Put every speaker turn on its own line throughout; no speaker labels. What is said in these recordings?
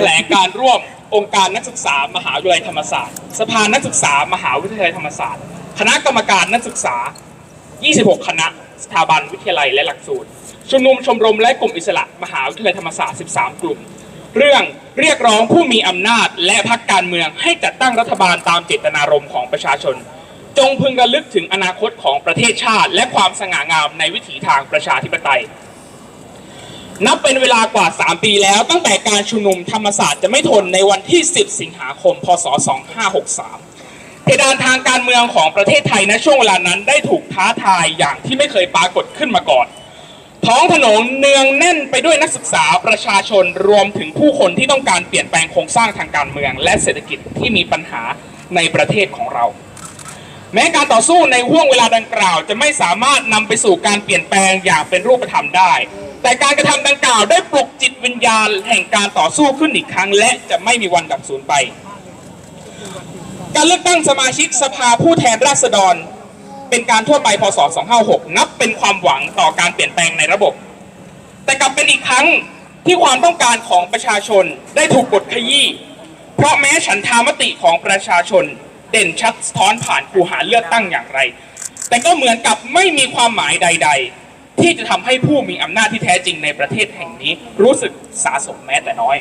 ถลงการร่วมองค์การนักศึกษามหาวิทยาลัยธรรมศาสตร์ สภานักศึกษามหาวิทยาลัยธรรมศาสตร์ คณะกรรมการนักศึกษา 26 คณะ สถาบันวิทยาลัยและหลักสูตร ชุมนุมชมรมและกลุ่มอิสระมหาวิทยาลัยธรรมศาสตร์ 13 กลุ่ม เรื่องเรียกร้องผู้มีอำนาจและพรรคการเมืองให้จัดตั้งรัฐบาลตามเจตนารมณ์ของประชาชน จงพึงระลึกถึงอนาคตของประเทศชาติ และความสง่างามในวิถีทางประชาธิปไตย นับเป็นเวลากว่า 3 ปีแล้ว ตั้งแต่การชุมนุมธรรมศาสตร์จะไม่ทนในวันที่ 10 สิงหาคม พศ 2563เพดานทางการเมืองของประเทศไทยณช่วงเวลานั้นได้ถูกท้าทายอย่างที่ไม่เคยปรากฏขึ้นมาก่อน ท้องถนนเนืองแน่นไปด้วยนักศึกษาประชาชนรวมถึงผู้คนที่ต้องการเปลี่ยนแปลงโครงสร้างทางการเมือง และเศรษฐกิจที่มีปัญหาในประเทศของเราแม้การต่อสู้ในห่วงเวลาดังกล่าว จะไม่สามารถนำไปสู่การเปลี่ยนแปลงอย่างเป็นรูปธรรมได้ แต่การกระทำดังกล่าวได้ปลุกจิตวิญญาณแห่งการต่อสู้ขึ้นอีกครั้ง และจะไม่มีวันดับสูญไป การเลือกตั้งสมาชิกสภาผู้แทนราษฎร เป็นการทั่วไปพศ 256 นับเป็นความหวังต่อการเปลี่ยนแปลงในระบบ แต่กลับเป็นอีกครั้งที่ความต้องการของประชาชนได้ถูกกดขยี้ เพราะแม้ฉันทามติของประชาชนเด่นชัดสะท้อนผ่านคูหาเลือกตั้งอย่างไร แต่ก็เหมือนกับไม่มีความหมายใด ๆ ที่จะทำให้ผู้มีอำนาจที่แท้จริงในประเทศแห่งนี้ รู้สึกสาสมแม้แต่น้อย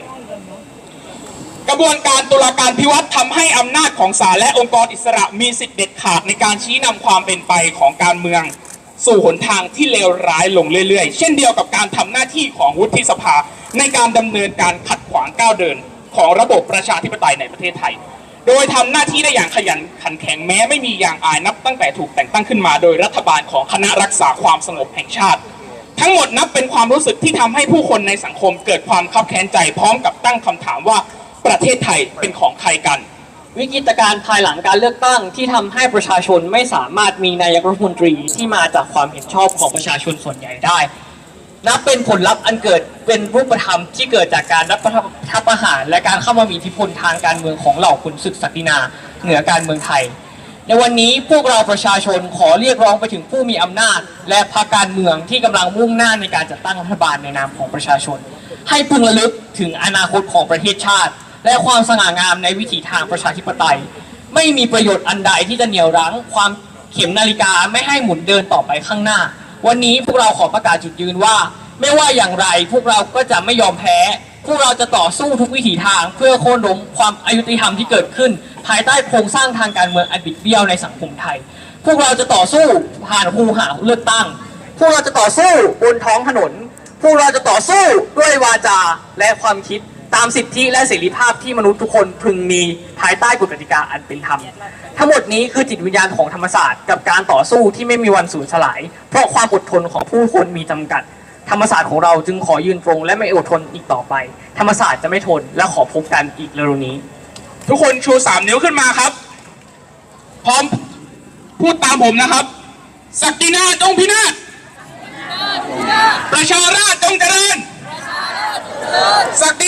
กระบวนการตุลาการพิวัตรทำให้อำนาจของศาลและองค์กรอิสระมีสิทธิเด็ดขาดในการชี้นำความเป็นไปของการเมืองสู่หนทางที่เลวร้ายลงเรื่อยๆ เช่นเดียวกับการทำหน้าที่ของวุฒิสภา ในการดำเนินการขัดขวางก้าวเดิน ของระบบประชาธิปไตยในประเทศไทย โดยทำหน้าที่ได้อย่างขยันขันแข็งแม้ไม่มีอย่างอายนับตั้งแต่ถูกแต่งตั้งขึ้นมา โดยรัฐบาลของคณะรักษาความสงบแห่งชาติ ทั้งหมดนับเป็นความรู้สึกที่ทำให้ผู้คนในสังคมเกิดความคับแค้นใจพร้อมกับตั้งคำถามว่าประเทศไทยเป็นของใครกัน
วิกฤตการณ์ภายหลังการเลือกตั้งที่ทำให้ประชาชนไม่สามารถมีนายกรัฐมนตรีที่มาจากความเห็นชอบของประชาชนส่วนใหญ่ได้ นับเป็นผลลัพธ์อันเกิดเป็นรูปธรรมที่เกิดจากการรับประทานและการเข้ามามีอิทธิพลทางการเมืองของเหล่าขุนศึกศักดินา เหนือการเมืองไทย ในวันนี้พวกเราประชาชนขอเรียกร้องไปถึงผู้มีอำนาจ และพรรคการเมืองที่กำลังมุ่งหน้าในการจัดตั้งรัฐบาลในนามของประชาชน ให้พึงระลึกถึงอนาคตของประเทศชาติ และความสง่างามในวิถีทางประชาธิปไตย ไม่มีประโยชน์อันใดที่จะเหนี่ยวรั้งความเข็มนาฬิกาไม่ให้หมุนเดินต่อไปข้างหน้า วันนี้พวกเราขอประกาศจุดยืนว่า ไม่ว่าอย่างไรพวกเราก็จะไม่ยอมแพ้ พวกเราจะต่อสู้ทุกวิถีทาง เพื่อโค่นล้มความอายุติธรรมที่เกิดขึ้น ภายใต้โครงสร้างทางการเมืองอันบิดเบี้ยวในสังคมไทย พวกเราจะต่อสู้ผ่านคูหาเลือกตั้ง พวกเราจะต่อสู้บนท้องถนน พวกเราจะต่อสู้ด้วยวาจาและความคิด ตามสิทธิและเสรีภาพที่มนุษย์ทุกคนพึงมีภายใต้กฎกติกาอันเป็นธรรม ทั้งหมดนี้คือจิตวิญญาณของธรรมศาสตร์กับการต่อสู้ที่ไม่มีวันสูญสลาย เพราะความอดทนของผู้คนมีจำกัด ธรรมศาสตร์ของเราจึงขอยืนตรง และไม่อดทนอีกต่อไป ธรรมศาสตร์จะไม่ทนและขอพบกันอีกเร็วๆนี้
ทุกคนชูสามนิ้วขึ้นมาครับ พร้อมพูดตามผมนะครับศักดินาจงพินาศประชาราชจงเจริญ ศัก